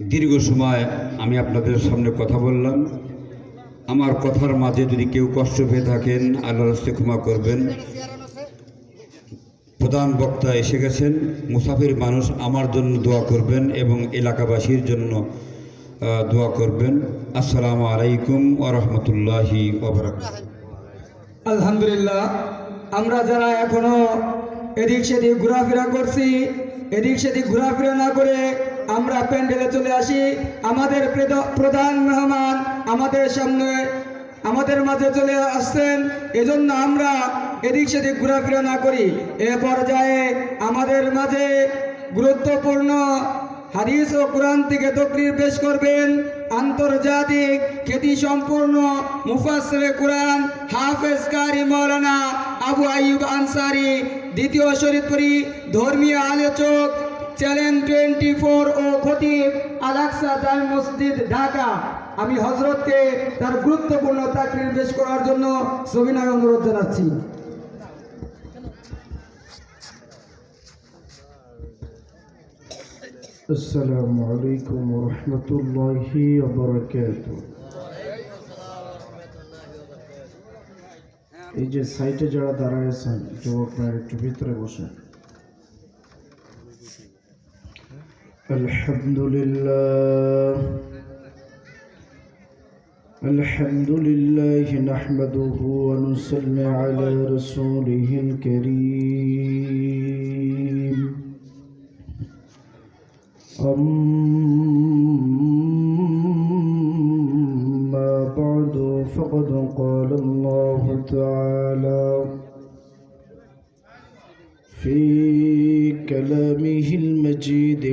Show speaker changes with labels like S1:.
S1: দীর্ঘ সময় আমি আপনাদের সামনে কথা বললাম। আমার কথার মাঝে যদি কেউ কষ্ট পেয়ে থাকেন আল্লাহ ক্ষমা করবেন। প্রধান বক্তা এসে গেছেন। মুসাফির মানুষ আমার জন্য দোয়া করবেন এবং এলাকাবাসীর জন্য দোয়া করবেন। আসসালামু আলাইকুম ওয়া রাহমাতুল্লাহি
S2: আলহামদুলিল্লাহ, আমরা যারা এখনও এদিক সেদিক ঘোরাফেরা করছি, এদিক সেদিক ঘোরাফেরা না করে আমরা প্যান্ডেলে চলে আসি। আমাদের প্রধান মেহমান আমাদের সামনে, আমাদের মাঝে চলে আসছেন। এজন্য আমরা এদিক সেদিক ঘোরাফেরা না করি। এ পর্যায়ে আমাদের মাঝে গুরুত্বপূর্ণ হাদিস ও কোরআন থেকে তকরির পেশ করবেন আন্তর্জাতিক খ্যাতি সম্পূর্ণ মুফাসরে কোরআন হাফেজ কারি মৌলানা আবু আইয়ুব আনসারি, দ্বিতীয় শরীফপুরি ধর্মীয় আলোচক চ্যালেঞ্জ টোয়েন্টি ফোর ও খতিব আলাক্সা জামি মসজিদ ঢাকা আমি হজরতকে তার গুরুত্বপূর্ণ তাকরির পেশ করার জন্য সবিনয় অনুরোধ জানাচ্ছি
S3: السلام عليكم ورحمة الله وبركاته এই যে সাইটে যারা দাঁড়ায় আছেন যুবক ভাইয়ের একটু ভিতরে বসেন الحمد لله. الحمد لله نحمده ونصلي على رسوله الكريم. أما بعد فقد قال الله تعالى في كلامه المجيد